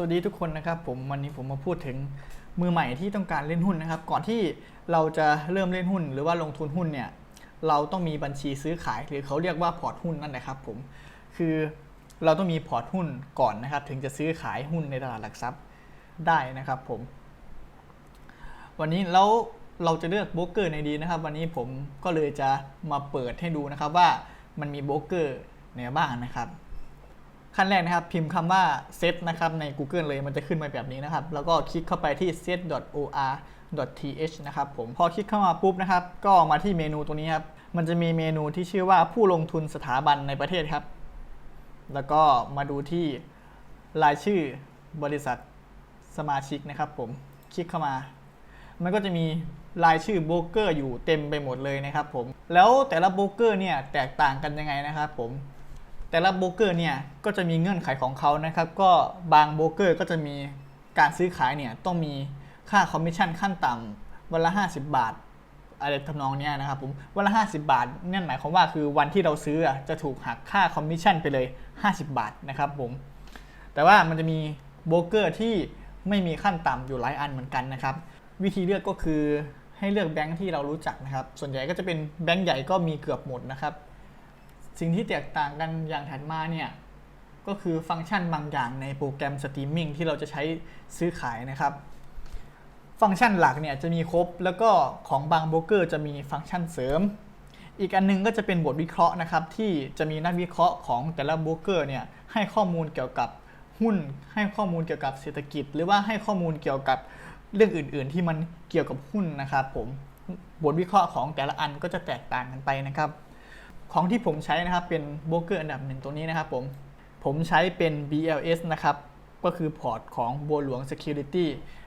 วัสดีทุกคนนะครับผมวันนี้ผมมาพูดถึงมือใหม่ที่ต้องการเล่นหุ้นนะครับ ก่อนที่เราจะเริ่มเล่นหุ้น หรือว่าลงทุนหุ้นเนี่ยเราต้องมีบัญชีซื้อขาย หรือเขาเรียกว่าพอร์ตหุ้นนั่นแหละครับผมคือเราต้องมีพอร์ตหุ้นก่อนนะครับ ถึงจะซื้อขายหุ้นในตลาดหลักทรัพย์ได้นะครับ ผม วันนี้แล้วเราจะเลือกโบรกเกอร์ในดีนะครับ วันนี้ผมก็เลยจะมาเปิดให้ดูนะครับว่ามันมีโบรกเกอร์ไหนบ้างนะครับ ขั้นแรกนะครับ พิมพ์คำว่า set นะครับใน Google เลยมันจะขึ้นมาแบบนี้นะครับ แล้วก็คลิกเข้าไปที่ set.or.th นะครับผมพอคลิกเข้ามาปุ๊บนะครับ ก็มาที่เมนูตรงนี้ครับ มันจะมีเมนูที่ชื่อว่าผู้ลงทุนสถาบันในประเทศครับ แล้วก็มาดูที่รายชื่อบริษัทสมาชิกนะครับผมคลิกเข้ามา มันก็จะมีรายชื่อโบรกเกอร์อยู่เต็มไปหมดเลยนะครับผมแล้วแต่ละโบรกเกอร์เนี่ยแตกต่างกันยังไงนะครับผม แต่ละโบรกเกอร์เนี่ยก็จะมีเงื่อนไขของเขานะครับ ก็บางโบรกเกอร์ก็จะมีการซื้อขายเนี่ยต้องมีค่าคอมมิชชั่นขั้นต่ำวันละ 50 บาทอะไรทำนองนี้นะครับผมวันละ 50 บาทนั่นหมายความว่าคือวันที่เราซื้อจะถูกหักค่าคอมมิชชั่นไปเลย 50 บาทนะครับผมแต่ว่ามันจะมีโบรกเกอร์ที่ไม่มีขั้นต่ำอยู่หลายอันเหมือนกันนะครับ วิธีเลือกก็คือให้เลือกแบงค์ที่เรารู้จักนะครับ ส่วนใหญ่ก็จะเป็นแบงค์ใหญ่ก็มีเกือบหมดนะครับ สิ่งที่แตกต่างกันอย่างถัดมาเนี่ยก็คือฟังก์ชันบางอย่างในโปรแกรมสตรีมมิ่งที่เราจะใช้ซื้อขายนะครับ ฟังก์ชันหลักเนี่ยจะมีครบ แล้วก็ของบางโบรกเกอร์จะมีฟังก์ชันเสริม อีกอันนึงก็จะเป็นบทวิเคราะห์นะครับ ที่จะมีนักวิเคราะห์ของแต่ละโบรกเกอร์เนี่ยให้ข้อมูลเกี่ยวกับหุ้น ให้ข้อมูลเกี่ยวกับเศรษฐกิจ หรือว่าให้ข้อมูลเกี่ยวกับเรื่องอื่น ๆ ที่มันเกี่ยวกับหุ้นนะครับผมบทวิเคราะห์ของแต่ละอันก็จะแตกต่างกันไปนะครับ ของที่ผมใช้นะครับเป็นโบรกเกอร์อันดับหนึ่งตัวนี้นะครับผมผมใช้เป็น BLS นะครับ ก็คือพอร์ตของบัวหลวง Security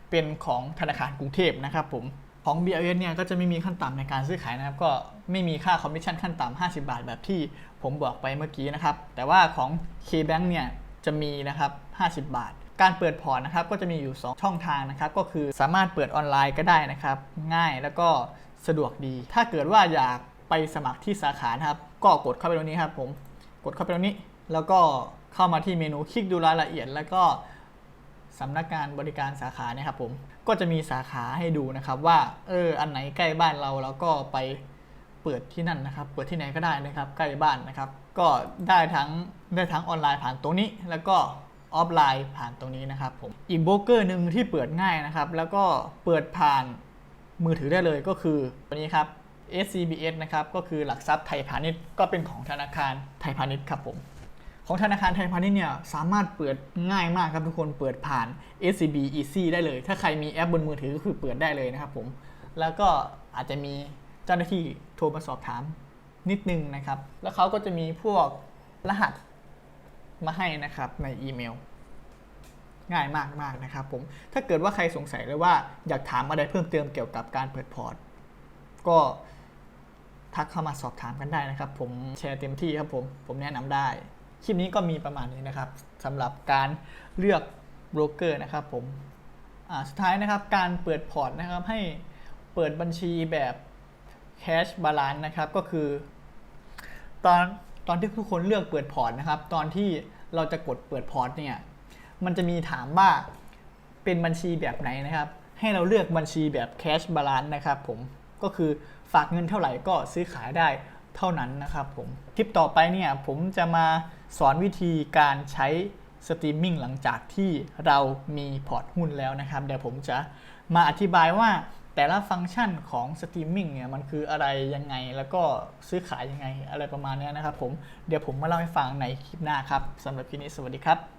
เป็นของธนาคารกรุงเทพนะครับผมของ BLS เนี่ยก็จะไม่มีขั้นต่ำในการซื้อขายนะครับ ก็ไม่มีค่าคอมมิชชั่นขั้นต่ำ50 บาทแบบที่ผมบอกไปเมื่อกี้นะครับ แต่ว่าของ KBank เนี่ยจะมีนะครับ 50 บาท การเปิดพอร์ตนะครับก็จะมีอยู่ 2 ช่องทางนะครับ ก็คือสามารถเปิดออนไลน์ก็ได้นะครับ ง่ายแล้วก็สะดวกดี ถ้าเกิดว่าอยาก ไปสมัครที่สาขานะครับ ก็กดเข้าไปตรงนี้ครับผมกดเข้าไปตรงนี้ แล้วก็เข้ามาที่เมนูคลิกดูรายละเอียด แล้วก็สำนักงานบริการสาขาเนี่ยครับผมก็จะมีสาขาให้ดูนะครับว่าเอออันไหนใกล้บ้านเราแล้วก็ไปเปิดที่นั่นนะครับ เปิดที่ไหนก็ได้นะครับ ใกล้บ้านนะครับ ก็ได้ทั้งได้ทั้งออนไลน์ผ่านตรงนี้ แล้วก็ออฟไลน์ผ่านตรงนี้นะครับผมอีกโบรกเกอร์หนึ่งที่เปิดง่ายนะครับ แล้วก็เปิดผ่านมือถือได้เลยก็คือตัวนี้ครับ SCBS นะครับก็คือหลักทรัพย์ไทยพาณิชย์ก็เป็นของธนาคารไทยพาณิชย์ครับผมของธนาคารไทยพาณิชย์เนี่ยสามารถเปิดง่ายมากครับทุกคนเปิดผ่าน SCB Easy ได้เลย ถ้าใครมีแอปบนมือถือก็คือเปิดได้เลยนะครับผมแล้วก็อาจจะมีเจ้าหน้าที่โทรมาสอบถามนิดนึงนะครับ แล้วเขาก็จะมีพวกรหัสมาให้นะครับในอีเมล ง่ายมากมากๆนะครับผมถ้าเกิดว่าใครสงสัยเลยว่าอยากถามอะไรเพิ่มเติมเกี่ยวกับการเปิดพอร์ต ก็ทักเข้ามาสอบถามกันได้นะครับ ผมแชร์เต็มที่ครับผมผมแนะนำได้คลิปนี้ก็มีประมาณนี้นะครับสำหรับการเลือกโบรกเกอร์นะครับผมสุดท้ายนะครับการเปิดพอร์ตนะครับให้เปิดบัญชีแบบ Cash Balance นะครับก็คือ ตอนตอนที่ทุกคนเลือกเปิดพอร์ตนะครับ ตอนที่เราจะกดเปิดพอร์ตเนี่ยมันจะมีถามว่าเป็นบัญชีแบบไหนนะครับ ให้เราเลือกบัญชีแบบ Cash Balance นะครับผม ก็คือฝากเงินเท่าไหร่ก็ซื้อขายได้เท่านั้นนะครับผม คลิปต่อไปเนี่ยผมจะมาสอนวิธีการใช้สตรีมมิ่งหลังจากที่เรามีพอร์ตหุ้นแล้วนะครับ เดี๋ยวผมจะมาอธิบายว่าแต่ละฟังก์ชันของสตรีมมิ่งเนี่ยมันคืออะไรยังไงแล้วก็ซื้อขายยังไงอะไรประมาณนี้นะครับผม เดี๋ยวผมมาเล่าให้ฟังในคลิปหน้าครับสำหรับคลิปนี้สวัสดีครับ